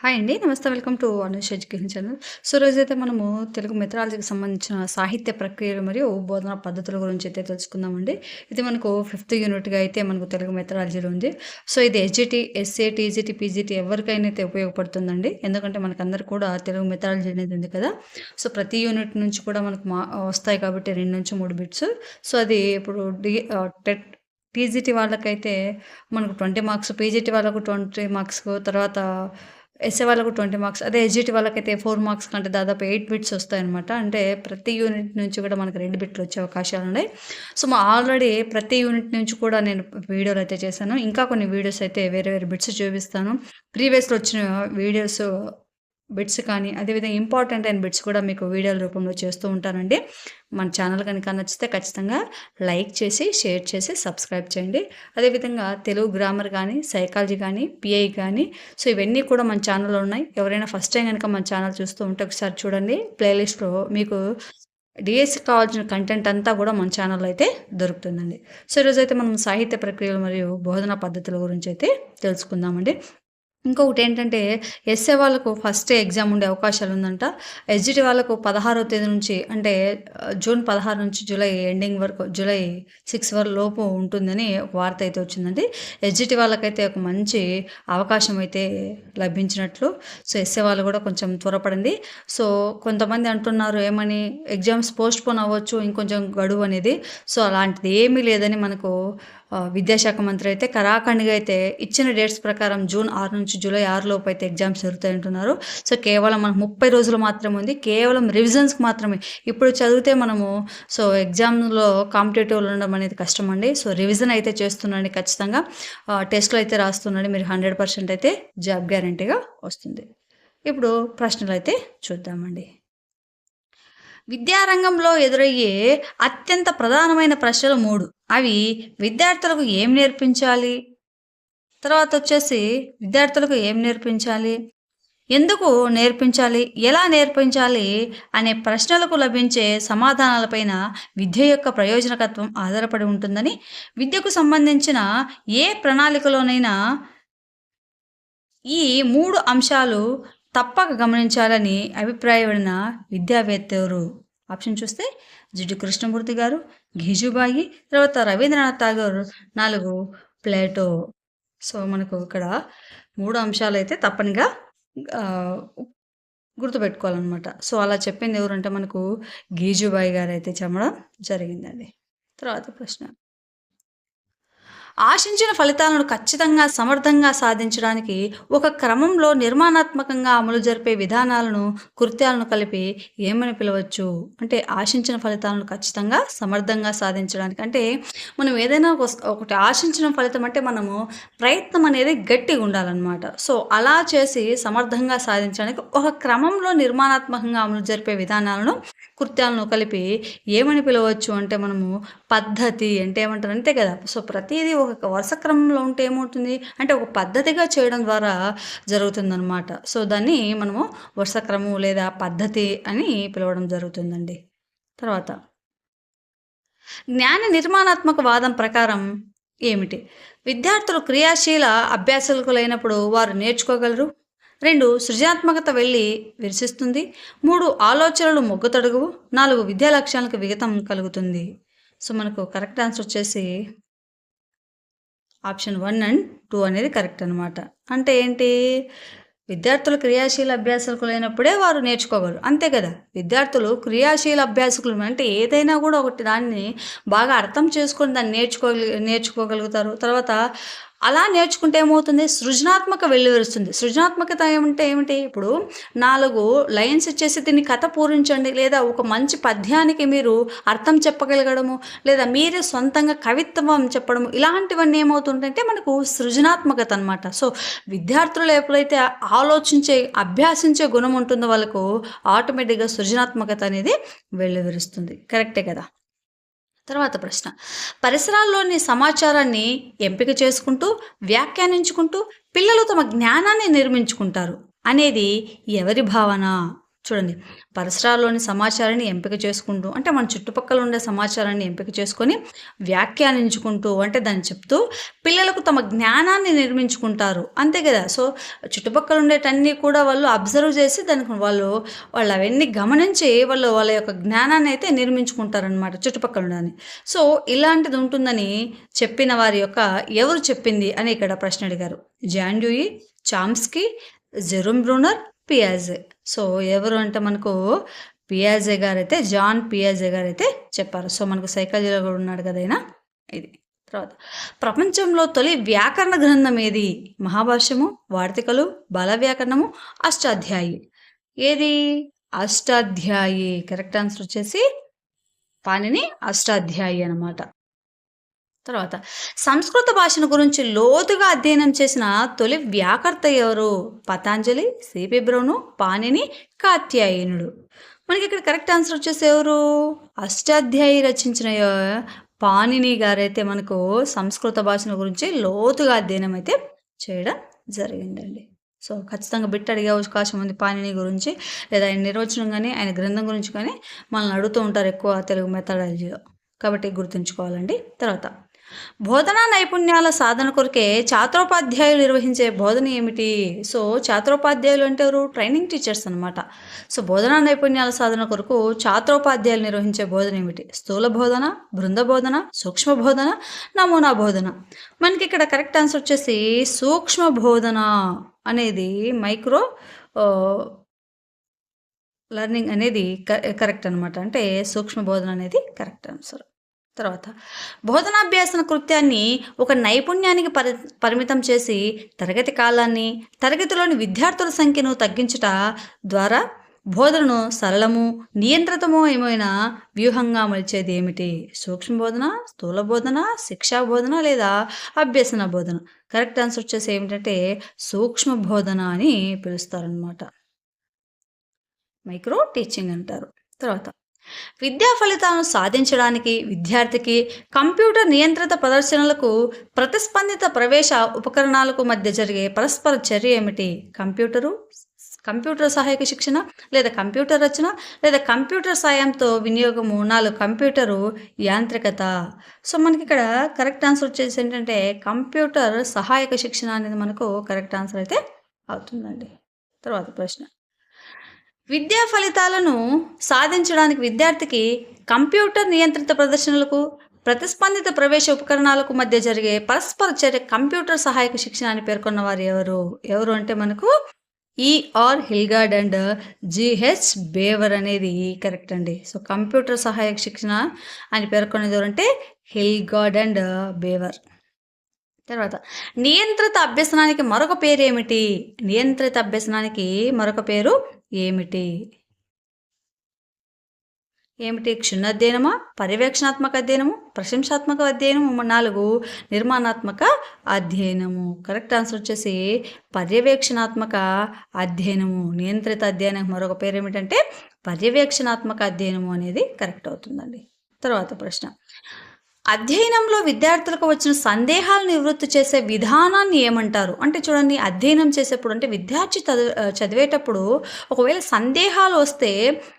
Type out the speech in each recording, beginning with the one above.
Hi అండి. నమస్తే. Welcome to Anush education channel. So, రోజైతే మనము తెలుగు మెథడాలజీకి సంబంధించిన సాహిత్య ప్రక్రియలు మరియు బోధనా పద్ధతుల గురించి అయితే తెలుసుకుందామండి. ఇది మనకు ఫిఫ్త్ యూనిట్‌గా అయితే మనకు తెలుగు మెథడాలజీలో ఉంది. సో, ఇది ఎస్‌జిటి, ఎస్ఏ, టీజీటీ, పీజీటీ ఎవరికైనా అయితే ఉపయోగపడుతుందండి. ఎందుకంటే మనకందరూ కూడా తెలుగు మెథడాలజీ అనేది ఉంది కదా! సో, ప్రతి యూనిట్ నుంచి కూడా మనకు మా వస్తాయి కాబట్టి 2-3 బిట్స్. సో, అది ఇప్పుడు డి టెట్ టీజీటీ వాళ్ళకైతే మనకు 20 మార్క్స్, పీజీటీ వాళ్ళకు 20 మార్క్స్ తర్వాత ఎస్ఏ వాళ్ళకు 20 మార్క్స్. అదే ఎస్‌జిటి వాళ్ళకైతే ఫోర్ మార్క్స్ కంటే దాదాపు ఎయిట్ బిట్స్ వస్తాయన్నమాట. అంటే ప్రతి యూనిట్ నుంచి కూడా మనకు రెండు బిట్లు వచ్చే అవకాశాలు ఉన్నాయి సో, మా ఆల్రెడీ ప్రతి యూనిట్ నుంచి కూడా నేను వీడియోలు అయితే చేశాను. ఇంకా కొన్ని వీడియోస్ అయితే వేరే వేరే బిట్స్ చూపిస్తాను. ప్రీవియస్‌లో వచ్చిన వీడియోస్ బిట్స్ కానీ, అదేవిధంగా ఇంపార్టెంట్ అయిన బిట్స్ కూడా మీకు వీడియోల రూపంలో చేస్తూ ఉంటానండి. మన ఛానల్ కనుక నచ్చితే ఖచ్చితంగా లైక్ చేసి, షేర్ చేసి, సబ్స్క్రైబ్ చేయండి. అదేవిధంగా తెలుగు గ్రామర్ కానీ, సైకాలజీ కానీ, పీఐ కానీ సో, ఇవన్నీ కూడా మన ఛానల్‌లో ఉన్నాయి. ఎవరైనా ఫస్ట్ టైం కనుక మన ఛానల్ చూస్తూ ఉంటే ఒకసారి చూడండి. ప్లేలిస్ట్‌లో మీకు డిఎస్సి కావాల్సిన కంటెంట్ అంతా కూడా మన ఛానల్‌లో అయితే దొరుకుతుందండి. సో, ఈరోజైతే మనం సాహిత్య ప్రక్రియలు మరియు బోధనా పద్ధతుల గురించి అయితే తెలుసుకుందామండి. ఇంకొకటి ఏంటంటే ఎస్ఏ వాళ్ళకు ఫస్ట్ ఎగ్జామ్ ఉండే అవకాశాలు ఉందంట. ఎస్‌జిటి వాళ్ళకు 16వ తేదీ నుంచి అంటే uh, జూన్ 16 నుంచి జూలై ఎండింగ్ వరకు జూలై సిక్స్ వరకు లోపు ఉంటుందని ఒక వార్త అయితే వచ్చిందండి. ఎస్‌జిటి వాళ్ళకైతే ఒక మంచి అవకాశం అయితే లభించినట్లు. సో, ఎస్ఏ వాళ్ళు కూడా కొంచెం త్వరపడండి. సో, కొంతమంది అంటున్నారు ఏమని ఎగ్జామ్స్ పోస్ట్‌పోన్ అవ్వచ్చు ఇంకొంచెం గడువు అనేది. సో, అలాంటిది ఏమీ లేదని మనకు విద్యాశాఖ మంత్రి అయితే కరాఖండ్గా అయితే ఇచ్చిన డేట్స్ ప్రకారం జూన్ ఆరు నుంచి జూలై ఆరు లోపు అయితే ఎగ్జామ్స్ జరుగుతాయంటున్నారు సో, కేవలం మనకు 30 రోజులు మాత్రమే ఉంది. కేవలం రివిజన్స్‌కి మాత్రమే. ఇప్పుడు చదివితే మనము సో, ఎగ్జామ్‌లో కాంపిటేటివ్లు ఉండడం అనేది కష్టం అండి సో, రివిజన్ అయితే చేస్తున్నాండి ఖచ్చితంగా. టెస్ట్‌లు అయితే రాస్తున్నాండి మీరు 100% అయితే జాబ్ గ్యారంటీగా వస్తుంది. ఇప్పుడు ప్రశ్నలు అయితే చూద్దామండి. విద్యారంగంలో ఎదురయ్యే అత్యంత ప్రధానమైన ప్రశ్నలు మూడు అవి విద్యార్థులకు ఏం నేర్పించాలి? తర్వాత వచ్చేసి విద్యార్థులకు ఏం నేర్పించాలి? ఎందుకు నేర్పించాలి? ఎలా నేర్పించాలి? అనే ప్రశ్నలకు లభించే సమాధానాలపైన విద్య యొక్క ప్రయోజనకత్వం ఆధారపడి ఉంటుందని, విద్యకు సంబంధించిన ఏ ప్రణాళికలోనైనా ఈ మూడు అంశాలు తప్పక గమనించాలని అభిప్రాయపడిన విద్యావేత్త ఎవరు? ఆప్షన్ చూస్తే జిడ్డు కృష్ణమూర్తి గారు, గిజుబాయి, తర్వాత రవీంద్రనాథ్ ఠాగూర్, నాలుగు ప్లేటో. సో, మనకు ఇక్కడ మూడు అంశాలు అయితే తప్పనిగా గుర్తుపెట్టుకోవాలన్నమాట సో, అలా చెప్పింది ఎవరంటే మనకు గీజుబాయి గారైతే చెప్పడం జరిగిందండి. తర్వాత ప్రశ్న. ఆశించిన ఫలితాలను ఖచ్చితంగా, సమర్థంగా సాధించడానికి ఒక క్రమంలో నిర్మాణాత్మకంగా అమలు జరిపే విధానాలను, కృత్యాలను కలిపి ఏమని పిలవచ్చు? అంటే ఆశించిన ఫలితాలను ఖచ్చితంగా, సమర్థంగా సాధించడానికి అంటే మనం ఏదైనా ఒకటి ఆశించిన ఫలితం అంటే మనము ప్రయత్నం అనేది గట్టిగా ఉండాలన్నమాట సో, అలా చేసి సమర్థంగా సాధించడానికి ఒక క్రమంలో నిర్మాణాత్మకంగా అమలు జరిపే విధానాలను, కృత్యాలను కలిపి ఏమని పిలవచ్చు అంటే మనము పద్ధతి అంటే ఏమంటారు అంతే కదా! సో, ప్రతిదీ ఒక వరుస క్రమంలో ఉంటే ఏమవుతుంది? అంటే ఒక పద్ధతిగా చేయడం ద్వారా జరుగుతుందనమాట. సో, దాన్ని మనము వరుస క్రమం లేదా పద్ధతి అని పిలవడం జరుగుతుందండి. తర్వాత జ్ఞాన నిర్మాణాత్మక వాదం ప్రకారం ఏమిటి? విద్యార్థులు క్రియాశీల అభ్యాసకులైనప్పుడు వారు నేర్చుకోగలరు. రెండు సృజనాత్మకత వెళ్ళి విరసిస్తుంది మూడు ఆలోచనలు మొగ్గు తడుగు నాలుగు విద్యా లక్ష్యాలకు విగతం కలుగుతుంది. సో, మనకు కరెక్ట్ ఆన్సర్ వచ్చేసి ఆప్షన్ వన్ అండ్ టూ అనేది కరెక్ట్ అనమాట. అంటే ఏంటి? విద్యార్థులు క్రియాశీల అభ్యాసకులు అయినప్పుడే వారు నేర్చుకోగలరు. అంతే కదా! విద్యార్థులు క్రియాశీల అభ్యాసకులు అంటే ఏదైనా కూడా ఒకటి దాన్ని బాగా అర్థం చేసుకొని దాన్ని నేర్చుకోగలి నేర్చుకోగలుగుతారు. తర్వాత అలా నేర్చుకుంటే ఏమవుతుంది? సృజనాత్మక వెల్లివిరుస్తుంది. సృజనాత్మకత ఏమంటే ఏమిటి? ఇప్పుడు నాలుగు లైన్స్ ఇచ్చేసి దీన్ని కథ పూరించండి లేదా ఒక మంచి పద్యానికి మీరు అర్థం చెప్పగలగడము, లేదా మీరే సొంతంగా కవిత్వం చెప్పడము ఇలాంటివన్నీ ఏమవుతుంటాయంటే మనకు సృజనాత్మకత అనమాట. సో, విద్యార్థులు ఎప్పుడైతే ఆలోచించే, అభ్యాసించే గుణం ఉంటుందో వాళ్ళకు ఆటోమేటిక్‌గా సృజనాత్మకత అనేది వెల్లివిరుస్తుంది. కరెక్టే కదా! తర్వాత ప్రశ్న. పరిసరాల్లోని సమాచారాన్ని ఎంపిక చేసుకుంటూ, వ్యాఖ్యానించుకుంటూ పిల్లలు తమ జ్ఞానాన్ని నిర్మించుకుంటారు అనేది ఎవరి భావన? చూడండి పరిసరాల్లోని సమాచారాన్ని ఎంపిక చేసుకుంటూ అంటే మన చుట్టుపక్కల ఉండే సమాచారాన్ని ఎంపిక చేసుకొని వ్యాఖ్యానించుకుంటూ అంటే దాన్ని చెప్తూ పిల్లలకు తమ జ్ఞానాన్ని నిర్మించుకుంటారు. అంతే కదా? సో చుట్టుపక్కల ఉండేటన్నీ కూడా వాళ్ళు అబ్జర్వ్ చేసి దానికి వాళ్ళు వాళ్ళు అవన్నీ గమనించి వాళ్ళు వాళ్ళ యొక్క జ్ఞానాన్ని అయితే నిర్మించుకుంటారనమాట చుట్టుపక్కల ఉండని సో ఇలాంటిది ఉంటుందని చెప్పిన వారి యొక్క ఎవరు చెప్పింది అని ఇక్కడ ప్రశ్న అడిగారు. జాండ్యూయి చామ్స్కి జెరూమ్ బ్రూనర్ పియాజే. సో ఎవరు అంటే మనకు పియాజే గారు అయితే జాన్ పియాజే గారు అయితే చెప్పారు. సో మనకు సైకాలజీలో కూడా ఉన్నాడు కదైనా ఇది తర్వాత. ప్రపంచంలో తొలి వ్యాకరణ గ్రంథం ఏది? మహాభాష్యము వార్తికలు బల వ్యాకరణము అష్టాధ్యాయి ఏది? అష్టాధ్యాయి. కరెక్ట్ ఆన్సర్ వచ్చేసి పాణిని అష్టాధ్యాయి అనమాట తర్వాత సంస్కృత భాషను గురించి లోతుగా అధ్యయనం చేసిన తొలి వ్యాకర్త ఎవరు? పతాంజలి సిపి బ్రౌను పాణిని కాత్యాయనుడు. మనకి ఇక్కడ కరెక్ట్ ఆన్సర్ వచ్చేసి ఎవరు? అష్టాధ్యాయి రచించిన పాణిని గారైతే మనకు సంస్కృత భాషను గురించి లోతుగా అధ్యయనం అయితే చేయడం జరిగిందండి. సో ఖచ్చితంగా బిట్ అడిగే అవకాశం ఉంది పాణిని గురించి. లేదా ఆయన నిర్వచనం కానీ ఆయన గ్రంథం గురించి కానీ మనల్ని అడుగుతూ ఉంటారు ఎక్కువ తెలుగు మెథడాలజీలో. కాబట్టి గుర్తుంచుకోవాలండి. తర్వాత బోధనా నైపుణ్యాల సాధన కొరకే ఛాత్రోపాధ్యాయులు నిర్వహించే బోధన ఏమిటి? సో ఛాత్రోపాధ్యాయులు అంటే ఎవరు? ట్రైనింగ్ టీచర్స్ అనమాట సో బోధనా నైపుణ్యాల సాధన కొరకు ఛాత్రోపాధ్యాయులు నిర్వహించే బోధన ఏమిటి? స్థూల బోధన బృంద బోధన సూక్ష్మ బోధన నమూనా బోధన. మనకి ఇక్కడ కరెక్ట్ ఆన్సర్ వచ్చేసి సూక్ష్మ బోధన అనేది మైక్రో లెర్నింగ్ అనేది కరెక్ట్ అనమాట అంటే సూక్ష్మ బోధన అనేది కరెక్ట్ ఆన్సర్. తర్వాత బోధనాభ్యాసన కృత్యాన్ని ఒక నైపుణ్యానికి పరి పరిమితం చేసి తరగతి కాలాన్ని తరగతిలోని విద్యార్థుల సంఖ్యను తగ్గించుట ద్వారా బోధనను సరళము నియంత్రితము ఏమైనా వ్యూహంగా మలిచేది ఏమిటి? సూక్ష్మ బోధన స్థూల బోధన శిక్షా బోధన లేదా అభ్యసన బోధన? కరెక్ట్ ఆన్సర్ వచ్చేసి ఏమిటంటే సూక్ష్మ బోధన అని పిలుస్తారనమాట మైక్రో టీచింగ్ అంటారు. తర్వాత విద్యా ఫలితాలను సాధించడానికి విద్యార్థికి కంప్యూటర్ నియంత్రిత ప్రదర్శనలకు ప్రతిస్పందిత ప్రవేశ ఉపకరణాలకు మధ్య జరిగే పరస్పర చర్య ఏమిటి? కంప్యూటరు? కంప్యూటర్ సహాయక శిక్షణ? లేదా కంప్యూటర్ రచన? లేదా కంప్యూటర్ సాయంతో వినియోగము? నాలుగు కంప్యూటరు యాంత్రికత. సో మనకి ఇక్కడ కరెక్ట్ ఆన్సర్ వచ్చేసి ఏంటంటే కంప్యూటర్ సహాయక శిక్షణ అనేది మనకు కరెక్ట్ ఆన్సర్ అయితే అవుతుందండి. తర్వాత ప్రశ్న. విద్యా ఫలితాలను సాధించడానికి విద్యార్థికి కంప్యూటర్ నియంత్రిత ప్రదర్శనలకు ప్రతిస్పందిత ప్రవేశ ఉపకరణాలకు మధ్య జరిగే పరస్పర చర్య కంప్యూటర్ సహాయక శిక్షణ అని పేర్కొన్న వారు ఎవరు? ఎవరు అంటే మనకు ER Hilgard and GH Bower అనేది కరెక్ట్ అండి. సో కంప్యూటర్ సహాయక శిక్షణ అని పేర్కొనేది ఎవరంటే హిల్గార్డ్ అండ్ బేవర్. తర్వాత నియంత్రిత అభ్యసనానికి మరొక పేరు ఏమిటి? నియంత్రిత అభ్యసనానికి మరొక పేరు ఏమిటి? ఏమిటి? క్షుణ్ణధ్యయనమా? పర్యవేక్షణాత్మక అధ్యయనము? ప్రశంసాత్మక అధ్యయనము? నాలుగు నిర్మాణాత్మక అధ్యయనము. కరెక్ట్ ఆన్సర్ వచ్చేసి పర్యవేక్షణాత్మక అధ్యయనము. నియంత్రిత అధ్యయనం. మరొక పేరు ఏమిటంటే పర్యవేక్షణాత్మక అధ్యయనము అనేది కరెక్ట్ అవుతుందండి. తర్వాత ప్రశ్న. అధ్యయనంలో విద్యార్థులకు వచ్చిన సందేహాలు నివృత్తి చేసే విధానాన్ని ఏమంటారు? అంటే చూడండి అధ్యయనం చేసేప్పుడు అంటే విద్యార్థి చదివేటప్పుడు ఒకవేళ సందేహాలు వస్తే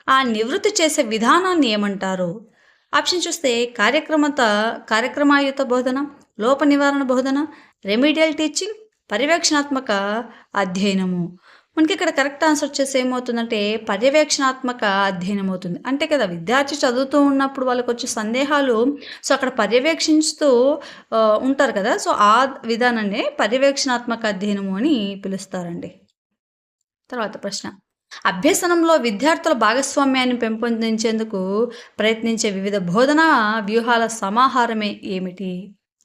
ఆ నివృత్తి చేసే విధానాన్ని ఏమంటారు? ఆప్షన్ చూస్తే కార్యక్రమత కార్యక్రమాయుత బోధన లోప నివారణ బోధన రెమీడియల్ టీచింగ్ పర్యవేక్షణాత్మక అధ్యయనము. మనకి ఇక్కడ కరెక్ట్ ఆన్సర్ వచ్చేసి ఏమవుతుందంటే పర్యవేక్షణాత్మక అధ్యయనం అవుతుంది. అంటే కదా విద్యార్థి చదువుతూ ఉన్నప్పుడు వాళ్ళకి వచ్చే సందేహాలు సో అక్కడ పర్యవేక్షిస్తూ ఉంటారు కదా. సో ఆ విధానాన్ని పర్యవేక్షణాత్మక అధ్యయనము అని పిలుస్తారండి. తర్వాత ప్రశ్న. అభ్యసనంలో విద్యార్థుల భాగస్వామ్యాన్ని పెంపొందించేందుకు ప్రయత్నించే వివిధ బోధనా వ్యూహాల సమాహారమే ఏమిటి?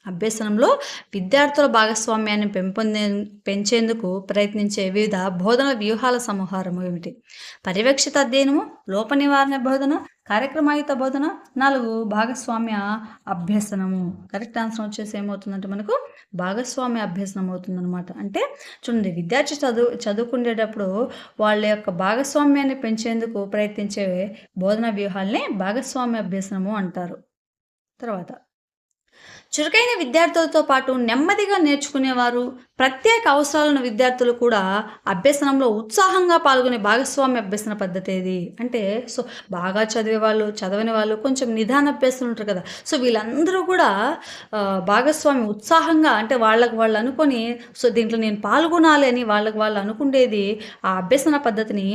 అభ్యసనంలో విద్యార్థుల భాగస్వామ్యాన్ని పెంపొందే పెంచేందుకు ప్రయత్నించే వివిధ బోధన వ్యూహాల సమాహారము ఏమిటి? పర్యవేక్షిత అధ్యయనము లోప నివారణ బోధన కార్యక్రమాయుత బోధన నాలుగు భాగస్వామ్య అభ్యసనము. కరెక్ట్ ఆన్సర్ వచ్చేసి ఏమవుతుందంటే మనకు భాగస్వామ్య అభ్యసనం అవుతుందన్నమాట. అంటే చూడండి విద్యార్థి చదువు చదువుకునేటప్పుడు వాళ్ళ యొక్క భాగస్వామ్యాన్ని పెంచేందుకు ప్రయత్నించే బోధన వ్యూహాల్ని భాగస్వామ్య అభ్యసనము అంటారు. తర్వాత చురుకైన విద్యార్థులతో పాటు నెమ్మదిగా నేర్చుకునేవారు ప్రత్యేక అవసరాలను విద్యార్థులు కూడా అభ్యసనంలో ఉత్సాహంగా పాల్గొనే భాగస్వామ్య అభ్యసన పద్ధతి ఇది అంటే సో బాగా చదివే వాళ్ళు చదవని వాళ్ళు కొంచెం నిదాన అభ్యసనం ఉంటారు కదా. సో వీళ్ళందరూ కూడా భాగస్వామి ఉత్సాహంగా అంటే వాళ్ళకు వాళ్ళు అనుకొని సో దీంట్లో నేను పాల్గొనాలి అని వాళ్ళకు వాళ్ళు అనుకుండేది ఆ అభ్యసన పద్ధతిని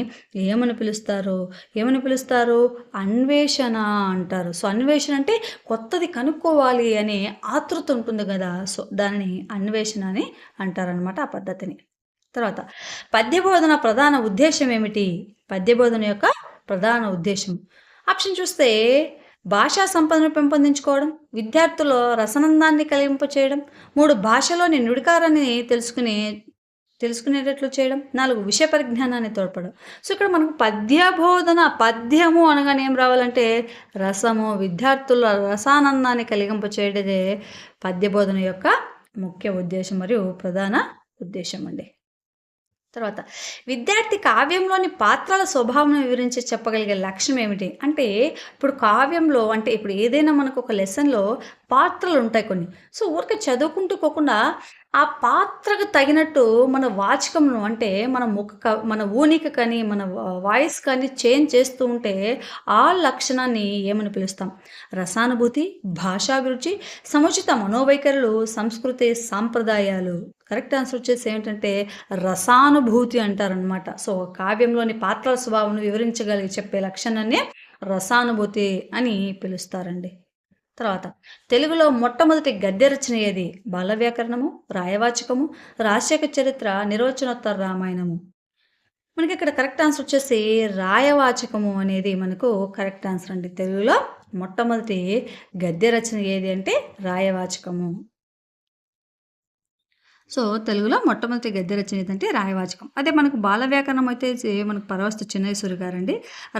ఏమని పిలుస్తారు? ఏమని పిలుస్తారు? అన్వేషణ అంటారు. సో అన్వేషణ అంటే కొత్తది కనుక్కోవాలి అనే ఆతృత ఉంటుంది కదా సో దానిని అన్వేషణ అని అంటారనమాట ఆ పద్ధతిని. తర్వాత పద్యబోధన ప్రధాన ఉద్దేశం ఏమిటి? పద్యబోధన యొక్క ప్రధాన ఉద్దేశం. ఆప్షన్ చూస్తే భాషా సంపదను పెంపొందించుకోవడం విద్యార్థుల్లో రసనందాన్ని కలింపచేయడం మూడు భాషలోని నుడికారాన్ని తెలుసుకునే తెలుసుకునేటట్లు చేయడం నాలుగు విషయ పరిజ్ఞానాన్ని తోడ్పడడం. సో ఇక్కడ మనకు పద్యబోధన పద్యము అనగానే ఏం రావాలంటే రసము విద్యార్థుల రసానందాన్ని కలిగింప చేయడదే పద్యబోధన యొక్క ముఖ్య ఉద్దేశం మరియు ప్రధాన ఉద్దేశం అండి. తర్వాత విద్యార్థి కావ్యంలోని పాత్రల స్వభావం వివరించి చెప్పగలిగే లక్ష్యం ఏమిటి? అంటే ఇప్పుడు కావ్యంలో అంటే ఇప్పుడు ఏదైనా మనకు ఒక లెసన్లో పాత్రలు ఉంటాయి కొన్ని. సో ఊరికే చదువుకుంటూ పోకుండా ఆ పాత్రకు తగినట్టు మన వాచకమును అంటే మన ముఖ క- మన ఊనిక కానీ మన వాయిస్ కానీ చేంజ్ చేస్తూ ఉంటే ఆ లక్షణాన్ని ఏమని పిలుస్తాం? రసానుభూతి భాషాభిరుచి సముచిత మనోవైఖరులు సంస్కృతి సాంప్రదాయాలు. కరెక్ట్ ఆన్సర్ వచ్చేసి ఏంటంటే రసానుభూతి అంటారనమాట సో కావ్యంలోని పాత్రల స్వభావం వివరించగలిగి చెప్పే లక్షణాన్ని రసానుభూతి అని పిలుస్తారండి. తర్వాత తెలుగులో మొట్టమొదటి గద్య రచన ఏది? బాల వ్యాకరణము రాయవాచకము రాజశేఖర చరిత్ర నిర్వచనోత్తర రామాయణము. మనకి ఇక్కడ కరెక్ట్ ఆన్సర్ వచ్చేసి రాయవాచకము అనేది మనకు కరెక్ట్ ఆన్సర్ అండి. తెలుగులో మొట్టమొదటి గద్య రచన ఏది అంటే రాయవాచకము. సో తెలుగులో మొట్టమొదటి గద్య రచన ఏంటంటే రాయవాచకం. అదే మనకు బాల వ్యాకరణం అయితే మనకు పరవస్తు చిన్నేశ్వరి గారండి.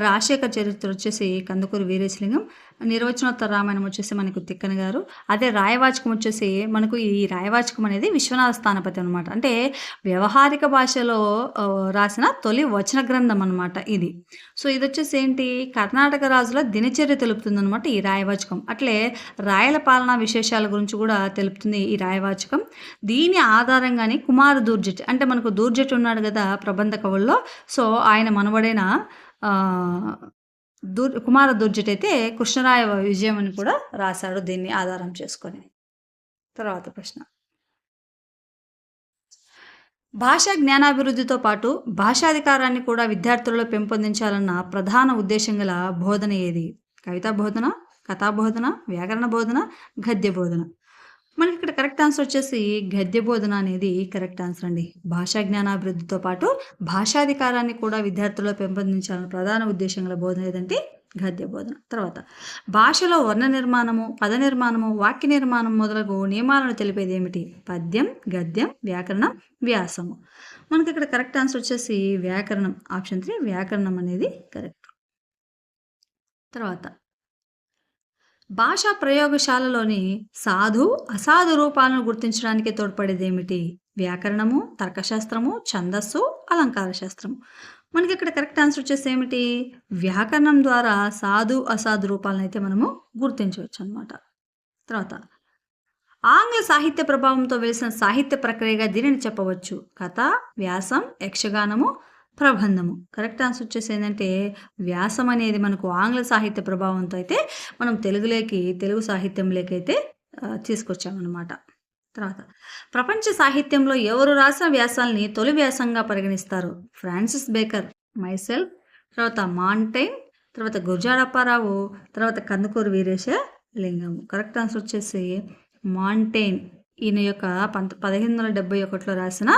రాజశేఖర చరిత్ర వచ్చేసి కందుకూరు వీరేశలింగం. నిర్వచనోత్తర రామాయణం వచ్చేసి మనకు తిక్కన గారు. అదే రాయవాచకం వచ్చేసి మనకు ఈ రాయవాచకం అనేది విశ్వనాథ స్థానపతి అనమాట అంటే వ్యవహారిక భాషలో రాసిన తొలి వచన గ్రంథం అనమాట ఇది. సో ఇది వచ్చేసి ఏంటి? కర్ణాటక రాజుల దినచర్య తెలుపుతుంది అనమాట ఈ రాయవాచకం. అట్లే రాయల పాలనా విశేషాల గురించి కూడా తెలుపుతుంది ఈ రాయవాచకం. దీని ఆధారంగానే కుమార దూర్జట్ అంటే మనకు దూర్జట్ ఉన్నాడు కదా ప్రబంధ కవుల్లో సో ఆయన మనవడైన దూర్ కుమార దూర్జట్ అయితే కృష్ణరాయ విజయం అని కూడా రాశాడు దీన్ని ఆధారం చేసుకొని. తర్వాత ప్రశ్న. భాషా జ్ఞానాభివృద్ధితో పాటు భాషాధికారాన్ని కూడా విద్యార్థులలో పెంపొందించాలన్న ప్రధాన ఉద్దేశం గల బోధన ఏది? కవితా బోధన కథా బోధన వ్యాకరణ బోధన గద్య బోధన. మనకి ఇక్కడ కరెక్ట్ ఆన్సర్ వచ్చేసి గద్య బోధన అనేది కరెక్ట్ ఆన్సర్ అండి. భాషా జ్ఞానాభివృద్ధితో పాటు భాషాధికారాన్ని కూడా విద్యార్థుల్లో పెంపొందించాలని ప్రధాన ఉద్దేశం గల బోధన ఏదంటే గద్య బోధన తర్వాత భాషలో వర్ణ నిర్మాణము పద నిర్మాణము వాక్య నిర్మాణం మొదలగు నియమాలను తెలిపేది ఏమిటి? పద్యం గద్యం వ్యాకరణం వ్యాసము. మనకి ఇక్కడ కరెక్ట్ ఆన్సర్ వచ్చేసి వ్యాకరణం. ఆప్షన్ త్రీ వ్యాకరణం అనేది కరెక్ట్. తర్వాత భాషా ప్రయోగశాలలోని సాధు అసాధు రూపాలను గుర్తించడానికి తోడ్పడేది ఏమిటి వ్యాకరణము తర్కశాస్త్రము ఛందస్సు అలంకార శాస్త్రము మనకి ఇక్కడ కరెక్ట్ ఆన్సర్ వచ్చేసి ఏమిటి వ్యాకరణం ద్వారా సాధు అసాధు రూపాలను అయితే మనము గుర్తించవచ్చు అనమాట తర్వాత ఆంగ్ల సాహిత్య ప్రభావంతో వెలిసిన సాహిత్య ప్రక్రియగా దీనిని చెప్పవచ్చు. కథ వ్యాసం యక్షగానము ప్రబంధము. కరెక్ట్ ఆన్సర్ వచ్చేసి ఏంటంటే వ్యాసం అనేది మనకు ఆంగ్ల సాహిత్య ప్రభావంతో అయితే మనం తెలుగులోకి తెలుగు సాహిత్యంలోకి అయితే తీసుకొచ్చామన్నమాట. తర్వాత ప్రపంచ సాహిత్యంలో ఎవరు రాసిన వ్యాసాలని తొలి వ్యాసంగా పరిగణిస్తారు? ఫ్రాన్సిస్ బేకర్ మైసెల్ తర్వాత మాంటైన్ తర్వాత గుర్జాడప్పారావు తర్వాత Kandukuri Veeresalingam. Correct answer వచ్చేసి మాంటైన్. ఈయన యొక్క పంత పదిహేను వందల డెబ్బై ఒకటిలో రాసిన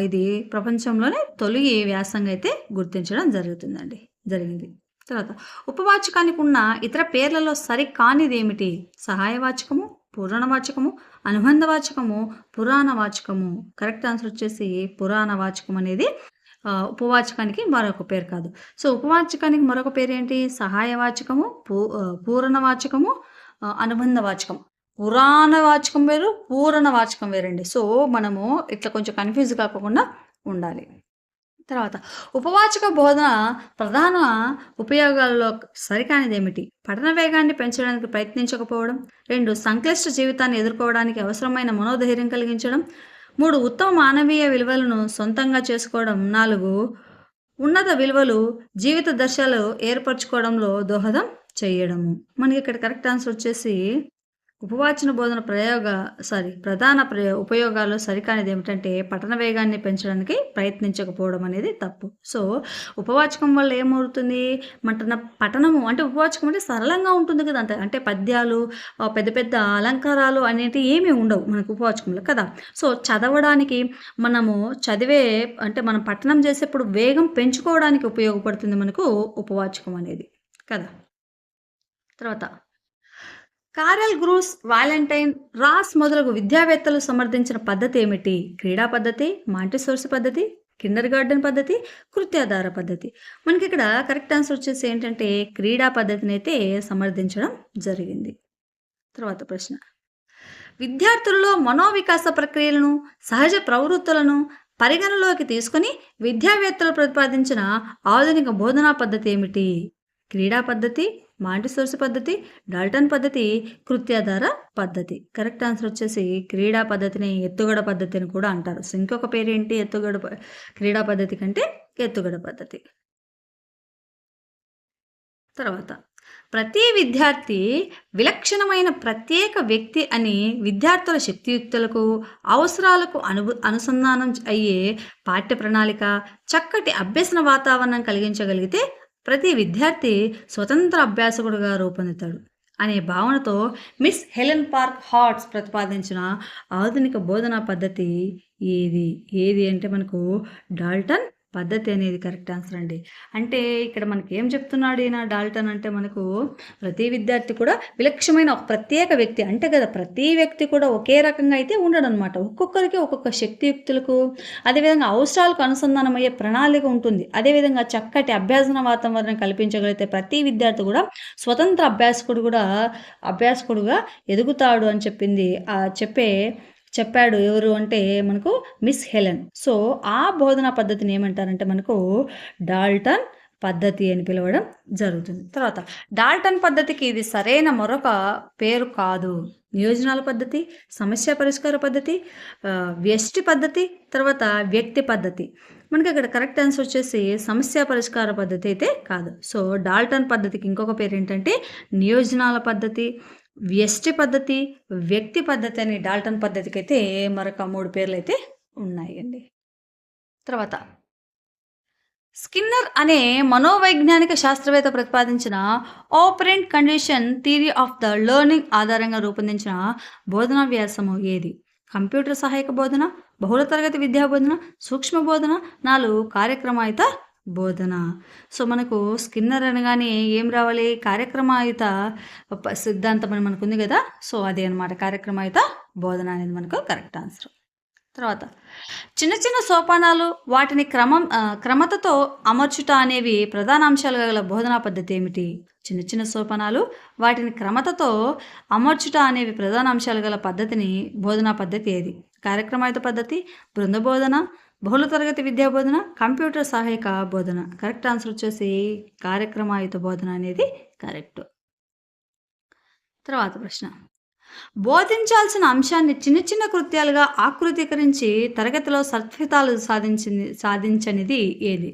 ఇది ప్రపంచంలోనే తొలి వ్యాసంగా అయితే గుర్తించడం జరుగుతుందండి జరిగింది. తర్వాత ఉపవాచకానికి ఉన్న ఇతర పేర్లలో సరి కానిది ఏమిటి సహాయవాచకము పురాణవాచకము అనుబంధవాచకము పురాణవాచకము. కరెక్ట్ ఆన్సర్ వచ్చేసి పురాణవాచకం అనేది ఉపవాచకానికి మరొక పేరు కాదు. సో ఉపవాచకానికి మరొక పేరు ఏంటి సహాయవాచకము పూ ఆ, పూరణవాచకము వాచకం పురాణ వాచకం వేరు పూరణ వాచకం వేరండి. సో మనము ఇట్లా కొంచెం కన్ఫ్యూజ్ కాకుండా ఉండాలి. తర్వాత ఉపవాచక బోధన ప్రధాన ఉపయోగాల్లో సరికానిది ఏమిటి పఠన వేగాన్ని పెంచడానికి ప్రయత్నించకపోవడం రెండు సంక్లిష్ట జీవితాన్ని ఎదుర్కోవడానికి అవసరమైన మనోధైర్యం కలిగించడం మూడు ఉత్తమ మానవీయ విలువలను సొంతంగా చేసుకోవడం నాలుగు ఉన్నత విలువలు జీవిత దశలు ఏర్పరచుకోవడంలో దోహదం చేయడము. మనకి ఇక్కడ కరెక్ట్ ఆన్సర్ వచ్చేసి ఉపవాచన బోధన ప్రయోగ సారీ ప్రధాన ప్రయో ఉపయోగాలు సరికానిది ఏమిటంటే పఠన వేగాన్ని పెంచడానికి ప్రయత్నించకపోవడం అనేది తప్పు. సో ఉపవాచకం వల్ల ఏమవుతుంది? మంటన పఠనము అంటే ఉపవాచకం అంటే సరళంగా ఉంటుంది కదా అంత. అంటే పద్యాలు పెద్ద పెద్ద అలంకారాలు అనేవి ఏమీ ఉండవు మనకు ఉపవాచకంలో కదా. సో చదవడానికి మనము చదివే అంటే మనం పఠనం చేసేప్పుడు వేగం పెంచుకోవడానికి ఉపయోగపడుతుంది మనకు ఉపవాచకం అనేది కదా. తర్వాత కారల్ గ్రూస్ వాలంటైన్ రాస్ మొదలగు విద్యావేత్తలు సమర్థించిన పద్ధతి ఏమిటి? క్రీడా పద్ధతి మాంటిసోర్స్ పద్ధతి కిండర్ గార్డెన్ పద్ధతి కృత్యాధార పద్ధతి. మనకి ఇక్కడ కరెక్ట్ ఆన్సర్ వచ్చేసి ఏంటంటే క్రీడా పద్ధతిని అయితే సమర్థించడం జరిగింది. తర్వాత ప్రశ్న. విద్యార్థుల్లో మనోవికాస ప్రక్రియలను సహజ ప్రవృత్తులను పరిగణలోకి తీసుకొని విద్యావేత్తలు ప్రతిపాదించిన ఆధునిక బోధనా పద్ధతి ఏమిటి? క్రీడా పద్ధతి మాంటిసోర్స్ పద్ధతి డాల్టన్ పద్ధతి కృత్యాధార పద్ధతి. కరెక్ట్ ఆన్సర్ వచ్చేసి క్రీడా పద్ధతిని ఎత్తుగడ పద్ధతి అని కూడా అంటారు. ఇంకొక పేరేంటి? ఎత్తుగడ క్రీడా పద్ధతి కంటే ఎత్తుగడ పద్ధతి. తర్వాత ప్రతి విద్యార్థి విలక్షణమైన ప్రత్యేక వ్యక్తి అని విద్యార్థుల శక్తియుక్తులకు అవసరాలకు అను అనుసంధానం అయ్యే పాఠ్య ప్రణాళిక చక్కటి అభ్యసన వాతావరణం కలిగించగలిగితే ప్రతి విద్యార్థి స్వతంత్ర అభ్యాసకుడుగా రూపొందుతాడు అనే భావనతో మిస్ హెలెన్ పార్క్ హార్ట్స్ ప్రతిపాదించిన ఆధునిక బోధనా పద్ధతి ఏది? ఏది అంటే మనకు డాల్టన్ పద్ధతి అనేది కరెక్ట్ ఆన్సర్ అండి. అంటే ఇక్కడ మనకి ఏం చెప్తున్నాడు ఈయన డాల్టన్ అంటే మనకు ప్రతి విద్యార్థి కూడా విలక్షణమైన ఒక ప్రత్యేక వ్యక్తి. అంటే కదా ప్రతి వ్యక్తి కూడా ఒకే రకంగా అయితే ఉండడు అనమాట ఒక్కొక్కరికి ఒక్కొక్క శక్తియుక్తులకు అదేవిధంగా అవసరాలకు అనుసంధానమయ్యే ప్రణాళిక ఉంటుంది. అదేవిధంగా చక్కటి అభ్యాసన వాతావరణం కల్పించగలిగితే ప్రతి విద్యార్థి కూడా స్వతంత్ర అభ్యాసకుడు కూడా అభ్యాసకుడుగా ఎదుగుతాడు అని చెప్పింది. ఆ చెప్పే చెప్పాడు ఎవరు అంటే మనకు మిస్ హెలెన్. సో ఆ బోధనా పద్ధతిని ఏమంటారంటే మనకు డాల్టన్ పద్ధతి అని పిలవడం జరుగుతుంది. తర్వాత డాల్టన్ పద్ధతికి ఇది సరైన మరొక పేరు కాదు. నియోజనాల పద్ధతి సమస్య పరిష్కార పద్ధతి వ్యష్టి పద్ధతి తర్వాత వ్యక్తి పద్ధతి. మనకి ఇక్కడ కరెక్ట్ ఆన్సర్ వచ్చేసి సమస్య పరిష్కార పద్ధతి అయితే కాదు. సో డాల్టన్ పద్ధతికి ఇంకొక పేరు ఏంటంటే నియోజనాల పద్ధతి. వ్యష్టి పద్ధతి వ్యక్తి పద్ధతి అని డాల్టన్ పద్ధతికి అయితే మరొక మూడు పేర్లు అయితే ఉన్నాయండి. తర్వాత స్కిన్నర్ అనే మనోవైజ్ఞానిక శాస్త్రవేత్త ప్రతిపాదించిన operant condition theory of the learning ఆధారంగా రూపొందించిన బోధనా వ్యాసము ఏది? కంప్యూటర్ సహాయక బోధన బహుళ తరగతి విద్యా బోధన సూక్ష్మ బోధన నాలుగు కార్యక్రమాయుత బోధన. సో మనకు స్కిన్నర్ అనగానే ఏం రావాలి? కార్యక్రమాయుత సిద్ధాంతం అని మనకు ఉంది కదా? సో అదే అనమాట కార్యక్రమాయుత బోధన అనేది మనకు కరెక్ట్ ఆన్సర్. తర్వాత చిన్న చిన్న సోపానాలు వాటిని క్రమం క్రమతతో అమర్చుట అనేవి ప్రధాన అంశాలు గల బోధనా పద్ధతి ఏమిటి? చిన్న చిన్న సోపానాలు వాటిని క్రమతతో అమర్చుట అనేవి ప్రధాన అంశాలు గల పద్ధతిని బోధనా పద్ధతి ఏది? కార్యక్రమాయుత పద్ధతి బృంద బోధన బహుళ తరగతి విద్యా బోధన కంప్యూటర్ సహాయక బోధన. కరెక్ట్ ఆన్సర్ వచ్చేసి కార్యక్రమాయుత బోధన అనేది కరెక్ట్. తర్వాత ప్రశ్న. బోధించాల్సిన అంశాన్ని చిన్న చిన్న కృత్యాలుగా ఆకృతీకరించి తరగతిలో సత్ఫితాలు సాధించింది సాధించనిది ఏది?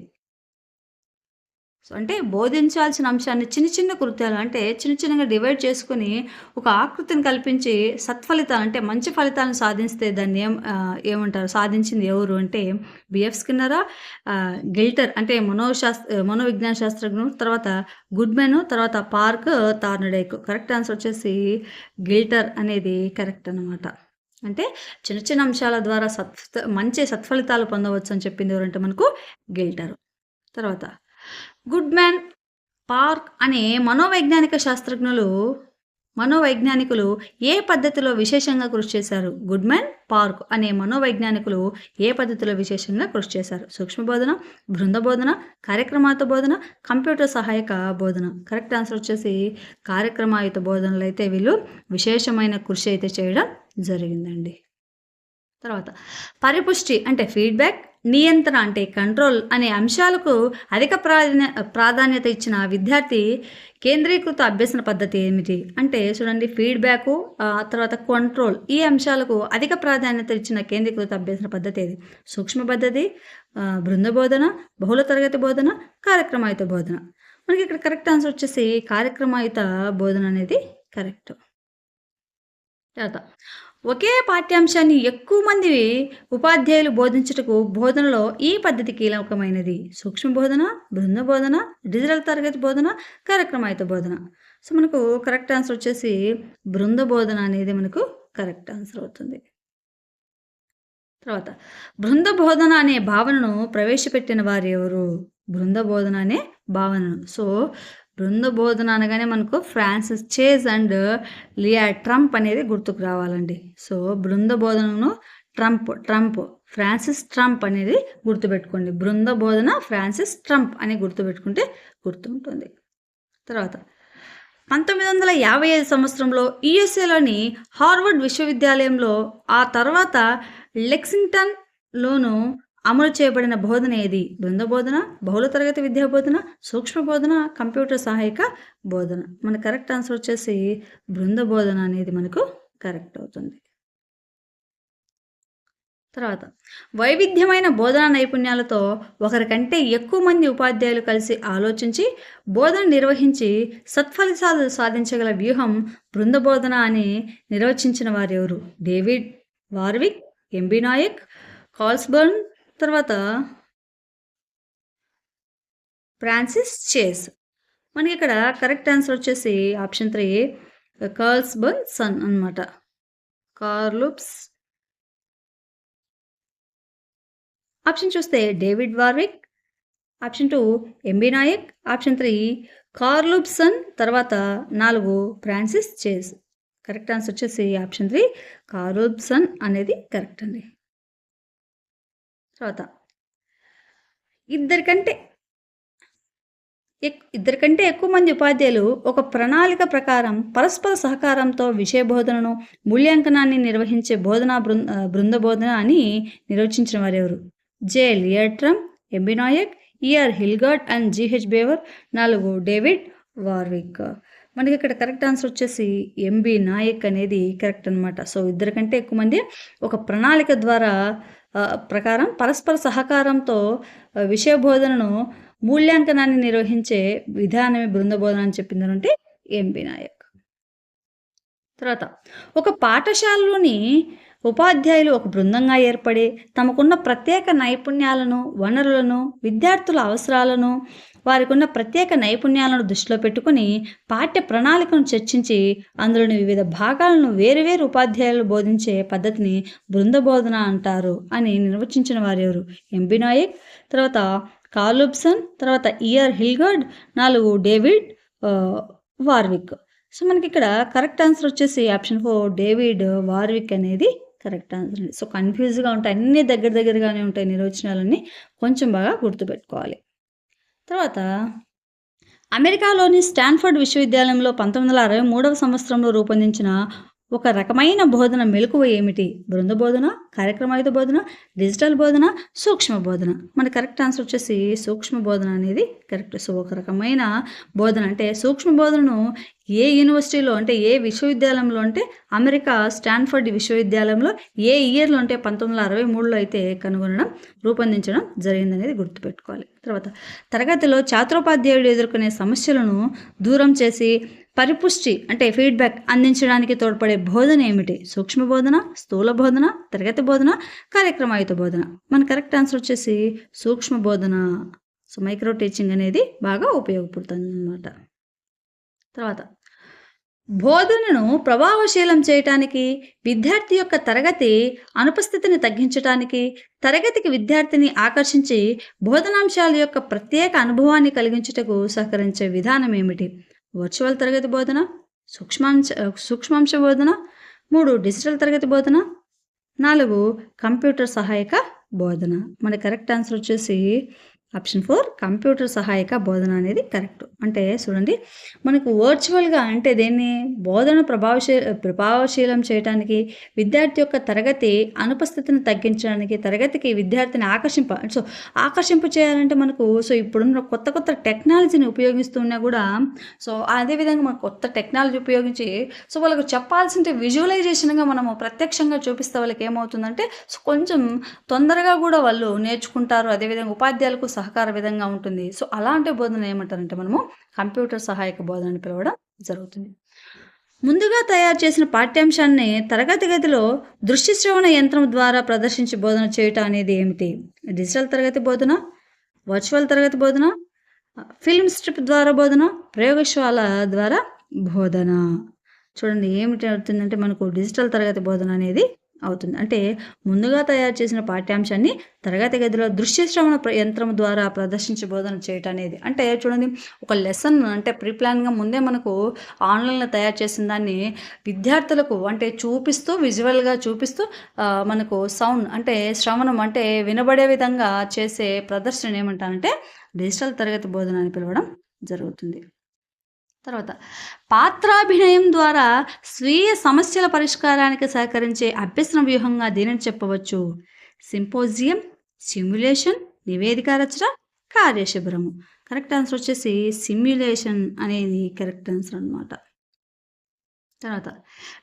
అంటే బోధించాల్సిన అంశాన్ని చిన్న చిన్న కృత్యాలు అంటే చిన్న చిన్నగా డివైడ్ చేసుకుని ఒక ఆకృతిని కల్పించి సత్ఫలితాలు అంటే మంచి ఫలితాలను సాధిస్తే దాన్ని ఏం ఏమంటారు సాధించింది ఎవరు అంటే బిఎఫ్ స్కిన్నరా గిల్టర్ అంటే మనోశాస్త్ర మనోవిజ్ఞాన శాస్త్రజ్ఞుడు తర్వాత గుడ్మెన్ తర్వాత పార్క్ తార్నడేక్ కరెక్ట్ ఆన్సర్ వచ్చేసి గిల్టర్ అనేది కరెక్ట్ అనమాట అంటే చిన్న చిన్న అంశాల ద్వారా సత్ మంచి సత్ఫలితాలు పొందవచ్చు అని చెప్పింది ఎవరంటే మనకు గిల్టర్ తర్వాత గుడ్ మ్యాన్ పార్క్ అనే మనోవైజ్ఞానిక శాస్త్రజ్ఞులు మనోవైజ్ఞానికులు ఏ పద్ధతిలో విశేషంగా కృషి చేశారు? గుడ్ మ్యాన్ పార్క్ అనే మనోవైజ్ఞానికులు ఏ పద్ధతిలో విశేషంగా కృషి చేశారు? సూక్ష్మ బోధన బృంద బోధన కార్యక్రమాయుత బోధన కంప్యూటర్ సహాయక బోధన. కరెక్ట్ ఆన్సర్ వచ్చేసి కార్యక్రమాయుత బోధనలు అయితే వీళ్ళు విశేషమైన కృషి అయితే చేయడం జరిగిందండి. తర్వాత పరిపుష్టి అంటే ఫీడ్బ్యాక్ నియంత్రణ అంటే కంట్రోల్ అనే అంశాలకు అధిక ప్రాధాన్య ప్రాధాన్యత ఇచ్చిన విద్యార్థి కేంద్రీకృత అభ్యసన పద్ధతి ఏమిటి? అంటే చూడండి ఫీడ్బ్యాకు తర్వాత కంట్రోల్ ఈ అంశాలకు అధిక ప్రాధాన్యత ఇచ్చిన కేంద్రీకృత అభ్యసన పద్ధతి ఏది? సూక్ష్మ పద్ధతి బృంద బోధన బహుళ తరగతి బోధన కార్యక్రమాయుత బోధన. మనకి ఇక్కడ కరెక్ట్ ఆన్సర్ వచ్చేసి కార్యక్రమాయుత బోధన అనేది కరెక్ట్. తర్వాత ఒకే పాఠ్యాంశాన్ని ఎక్కువ మంది ఉపాధ్యాయులు బోధించుటకు బోధనలో ఈ పద్ధతి కీలకమైనది. సూక్ష్మ బోధన బృంద బోధన డిజిటల్ తరగతి బోధన కార్యక్రమాయుత బోధన. సో మనకు కరెక్ట్ ఆన్సర్ వచ్చేసి బృంద బోధన అనేది మనకు కరెక్ట్ ఆన్సర్ అవుతుంది. తర్వాత బృంద బోధన అనే భావనను ప్రవేశపెట్టిన వారు ఎవరు? బృంద బోధన అనే భావనను. సో బృంద బోధన అనగానే మనకు Francis Chase and Lloyd Trump అనేది గుర్తుకు రావాలండి. సో బృంద బోధనను ట్రంప్ ట్రంప్ ఫ్రాన్సిస్ ట్రంప్ అనేది గుర్తుపెట్టుకోండి. బృంద బోధన ఫ్రాన్సిస్ ట్రంప్ అని గుర్తుపెట్టుకుంటే గుర్తుంటుంది. తర్వాత పంతొమ్మిది వందల యాభై ఐదు సంవత్సరంలో యుఎస్ఏలోని హార్వర్డ్ విశ్వవిద్యాలయంలో ఆ తర్వాత లెక్సింగ్టన్లోను అమలు చేయబడిన బోధన ఏది? బృంద బోధన బహుళ తరగతి విద్యా బోధన సూక్ష్మ బోధన కంప్యూటర్ సహాయక బోధన. మన కరెక్ట్ ఆన్సర్ వచ్చేసి బృంద బోధన అనేది మనకు కరెక్ట్ అవుతుంది. తర్వాత వైవిధ్యమైన బోధనా నైపుణ్యాలతో ఒకరికంటే ఎక్కువ మంది ఉపాధ్యాయులు కలిసి ఆలోచించి బోధన నిర్వహించి సత్ఫలితాలు సాధించగల వ్యూహం బృంద బోధన అని నిర్వచించిన వారెవరు డేవిడ్ వార్విక్ ఎంబీ నాయక్ కాల్స్బర్న్ తర్వాత ఫ్రాన్సిస్ చేస్ మనకి ఇక్కడ కరెక్ట్ ఆన్సర్ వచ్చేసి ఆప్షన్ త్రీ కర్ల్స్ బన్ సన్ అన్నమాట. కార్లుప్స్ ఆప్షన్ చూస్తే David Warwick option two MB Nayak option three కార్లుప్సన్ తర్వాత నాలుగు ఫ్రాన్సిస్ చేస్ కరెక్ట్ ఆన్సర్ వచ్చేసి ఆప్షన్ త్రీ కార్లుప్సన్ అనేది కరెక్ట్ అండి. శ్రోత ఇద్దరికంటే ఇద్దరికంటే ఎక్కువ మంది ఉపాధ్యాయులు ఒక ప్రణాళిక ప్రకారం పరస్పర సహకారంతో విషయ బోధనను మూల్యాంకనాన్ని నిర్వహించే బోధనా బృంద బృంద బోధన అని నిర్వచించిన వారెవరు J. Lloyd Trump MB Nayak ER Hilgard and GH Bower నాలుగు డేవిడ్ వార్విక్. మనకి ఇక్కడ కరెక్ట్ ఆన్సర్ వచ్చేసి ఎంబి నాయక్ అనేది కరెక్ట్ అనమాట సో ఇద్దరికంటే ఎక్కువ మంది ఒక ప్రణాళిక ద్వారా ప్రకారం పరస్పర సహకారంతో విషయబోధనను విషయ బోధనను మూల్యాంకనాన్ని నిర్వహించే విధానమే బృంద బోధన అని చెప్పింది అంటే ఎంపీ నాయక్? తర్వాత ఒక పాఠశాలలోని ఉపాధ్యాయులు ఒక బృందంగా ఏర్పడి తమకున్న ప్రత్యేక నైపుణ్యాలను వనరులను విద్యార్థుల అవసరాలను వారికి ఉన్న ప్రత్యేక నైపుణ్యాలను దృష్టిలో పెట్టుకుని పాఠ్య ప్రణాళికను చర్చించి అందులోని వివిధ భాగాలను వేరువేరు ఉపాధ్యాయులు బోధించే పద్ధతిని బృందబోధన అంటారు అని నిర్వచించిన వారెవరు ఎంబి నాయక్ తర్వాత కాలుబ్సన్ తర్వాత ఇయర్ హిల్గర్డ్ నాలుగు డేవిడ్ వార్విక్. సో మనకి ఇక్కడ కరెక్ట్ ఆన్సర్ వచ్చేసి ఆప్షన్ ఫోర్ డేవిడ్ వార్విక్ అనేది కరెక్ట్ ఆన్సర్. అండి సో కన్ఫ్యూజ్గా ఉంటాయి అన్నీ దగ్గర దగ్గరగానే ఉంటాయి నిర్వచనాలన్నీ. కొంచెం బాగా గుర్తుపెట్టుకోవాలి. తర్వాత అమెరికాలోని స్టాన్ఫర్డ్ విశ్వవిద్యాలయంలో పంతొమ్మిది వందల అరవై మూడవ సంవత్సరంలో రూపొందించిన ఒక రకమైన బోధన మెలకువ ఏమిటి? బృంద బోధన కార్యక్రమాయుధ బోధన డిజిటల్ బోధన సూక్ష్మ బోధన. మన కరెక్ట్ ఆన్సర్ వచ్చేసి సూక్ష్మ బోధన అనేది కరెక్ట్. సో ఒక రకమైన బోధన అంటే సూక్ష్మ బోధనను ఏ యూనివర్సిటీలో అంటే ఏ విశ్వవిద్యాలయంలో అంటే అమెరికా స్టాన్ఫర్డ్ విశ్వవిద్యాలయంలో ఏ ఇయర్లో అంటే పంతొమ్మిది వందల అరవై మూడులో అయితే కనుగొనడం రూపొందించడం జరిగిందనేది గుర్తుపెట్టుకోవాలి. తర్వాత తరగతిలో ఛాత్రోపాధ్యాయుడు ఎదుర్కొనే సమస్యలను దూరం చేసి పరిపుష్టి అంటే ఫీడ్బ్యాక్ అందించడానికి తోడ్పడే బోధన ఏమిటి? సూక్ష్మ బోధన స్థూల బోధన తరగతి బోధన కార్యక్రమాయుత బోధన. మన కరెక్ట్ ఆన్సర్ వచ్చేసి సూక్ష్మ బోధన. సో మైక్రో టీచింగ్ అనేది బాగా ఉపయోగపడుతుంది అన్నమాట తర్వాత బోధనను ప్రభావశీలం చేయటానికి విద్యార్థి యొక్క తరగతి అనుపస్థితిని తగ్గించడానికి తరగతికి విద్యార్థిని ఆకర్షించి బోధనాంశాల యొక్క ప్రత్యేక అనుభవాన్ని కలిగించుటకు సహకరించే విధానం ఏమిటి? వర్చువల్ తరగతి బోధన సూక్ష్మాంశ సూక్ష్మాంశ బోధన మూడు డిజిటల్ తరగతి బోధన నాలుగు కంప్యూటర్ సహాయక బోధన. మన కరెక్ట్ ఆన్సర్ వచ్చేసి ఆప్షన్ ఫోర్ కంప్యూటర్ సహాయక బోధన అనేది కరెక్ట్. అంటే చూడండి మనకు వర్చువల్గా అంటే దేన్ని? బోధన ప్రభావశీ ప్రభావశీలం చేయడానికి విద్యార్థి యొక్క తరగతి అనుపస్థితిని తగ్గించడానికి తరగతికి విద్యార్థిని ఆకర్షింప సో ఆకర్షింప చేయాలంటే మనకు సో ఇప్పుడున్న కొత్త కొత్త టెక్నాలజీని ఉపయోగిస్తున్నా కూడా సో అదేవిధంగా మనకు కొత్త టెక్నాలజీ ఉపయోగించి సో వాళ్ళకు చెప్పాల్సింటే విజువలైజేషన్గా మనము ప్రత్యక్షంగా చూపిస్తే వాళ్ళకి ఏమవుతుందంటే సో కొంచెం తొందరగా కూడా వాళ్ళు నేర్చుకుంటారు. అదేవిధంగా ఉపాధ్యాయులకు సహకార విధంగా ఉంటుంది. సో అలాంటి బోధన ఏమంటారంటే మనము కంప్యూటర్ సహాయక బోధన అని పిలవడం జరుగుతుంది. ముందుగా తయారు చేసిన పాఠ్యాంశాన్ని తరగతి గదిలో దృష్టి శ్రవణ యంత్రం ద్వారా ప్రదర్శించి బోధన చేయటం అనేది ఏమిటి? డిజిటల్ తరగతి బోధన వర్చువల్ తరగతి బోధన ఫిల్మ్ స్ట్రిప్ ద్వారా బోధన ప్రయోగశాల ద్వారా బోధన. చూడండి ఏమిటి అవుతుందంటే మనకు డిజిటల్ తరగతి బోధన అనేది అవుతుంది. అంటే ముందుగా తయారు చేసిన పాఠ్యాంశాన్ని తరగతి గదిలో దృశ్య శ్రవణ యంత్రం ద్వారా ప్రదర్శించి బోధన చేయటం అనేది. అంటే చూడండి ఒక లెసన్ అంటే ప్రీప్లాన్గా ముందే మనకు ఆన్లైన్లో తయారు చేసిన దాన్ని విద్యార్థులకు అంటే చూపిస్తూ విజువల్గా చూపిస్తూ మనకు సౌండ్ అంటే శ్రవణం అంటే వినబడే విధంగా చేసే ప్రదర్శన ఏమంటారంటే డిజిటల్ తరగతి బోధన అని పిలవడం జరుగుతుంది. తర్వాత పాత్రాభినయం ద్వారా స్వీయ సమస్యల పరిష్కారానికి సహకరించే అభ్యసన వ్యూహంగా దీనిని చెప్పవచ్చు. సింపోజియం సిమ్యులేషన్ నివేదిక రచన కార్యశిబిరము. కరెక్ట్ ఆన్సర్ వచ్చేసి సిమ్యులేషన్ అనేది కరెక్ట్ ఆన్సర్ అన్నమాట. తర్వాత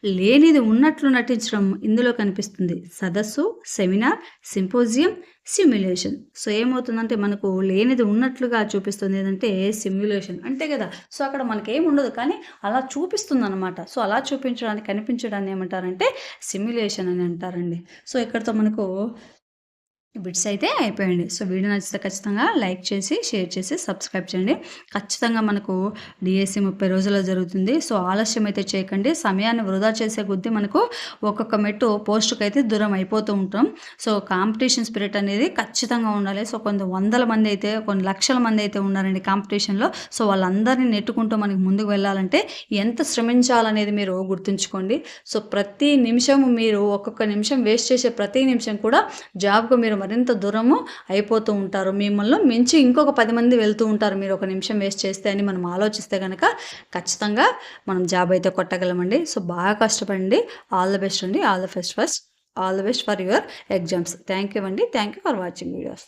లేనిది ఉన్నట్లు నటించడం ఇందులో కనిపిస్తుంది. సదస్సు సెమినార్ సింపోజియం సిమ్యులేషన్. సో ఏమవుతుందంటే మనకు లేనిది ఉన్నట్లుగా చూపిస్తుంది ఏంటంటే సిమ్యులేషన్. అంతే కదా? సో అక్కడ మనకి ఏమి ఉండదు. కానీ అలా చూపిస్తుంది అనమాట సో అలా చూపించడానికి కనిపించడాన్ని ఏమంటారంటే సిమ్యులేషన్ అని అంటారండి. సో ఇక్కడతో మనకు బిట్స్ అయితే అయిపోయండి సో వీడియో నచ్చితే ఖచ్చితంగా లైక్ చేసి షేర్ చేసి సబ్స్క్రైబ్ చేయండి. ఖచ్చితంగా మనకు డిఎస్సి ముప్పై రోజుల్లో జరుగుతుంది. సో ఆలస్యం అయితే చేయకండి. సమయాన్ని వృధా చేసే కొద్దీ మనకు ఒక్కొక్క మెట్టు పోస్టుకి అయితే దూరం అయిపోతూ ఉంటాం. సో కాంపిటీషన్ స్పిరిట్ అనేది ఖచ్చితంగా ఉండాలి. సో కొంత వందల మంది అయితే కొన్ని లక్షల మంది అయితే ఉన్నారండి కాంపిటీషన్లో. సో వాళ్ళందరినీ నెట్టుకుంటూ మనకి ముందుకు వెళ్ళాలంటే ఎంత శ్రమించాలనేది మీరు గుర్తుంచుకోండి. సో ప్రతి నిమిషం మీరు ఒక్కొక్క నిమిషం వేస్ట్ చేసే ప్రతి నిమిషం కూడా జాబ్కు మీరు మరింత దూరము అయిపోతూ ఉంటారు. మిమ్మల్ని మించి ఇంకొక పది మంది వెళ్తూ ఉంటారు. మీరు ఒక నిమిషం వేస్ట్ చేస్తే అని మనం ఆలోచిస్తే కనుక ఖచ్చితంగా మనం జాబ్ అయితే కొట్టగలమండి. సో బాగా కష్టపడండి. ఆల్ ద బెస్ట్ అండి. All the best first. All the best for your exams. Thank you అండి. Thank you for watching videos.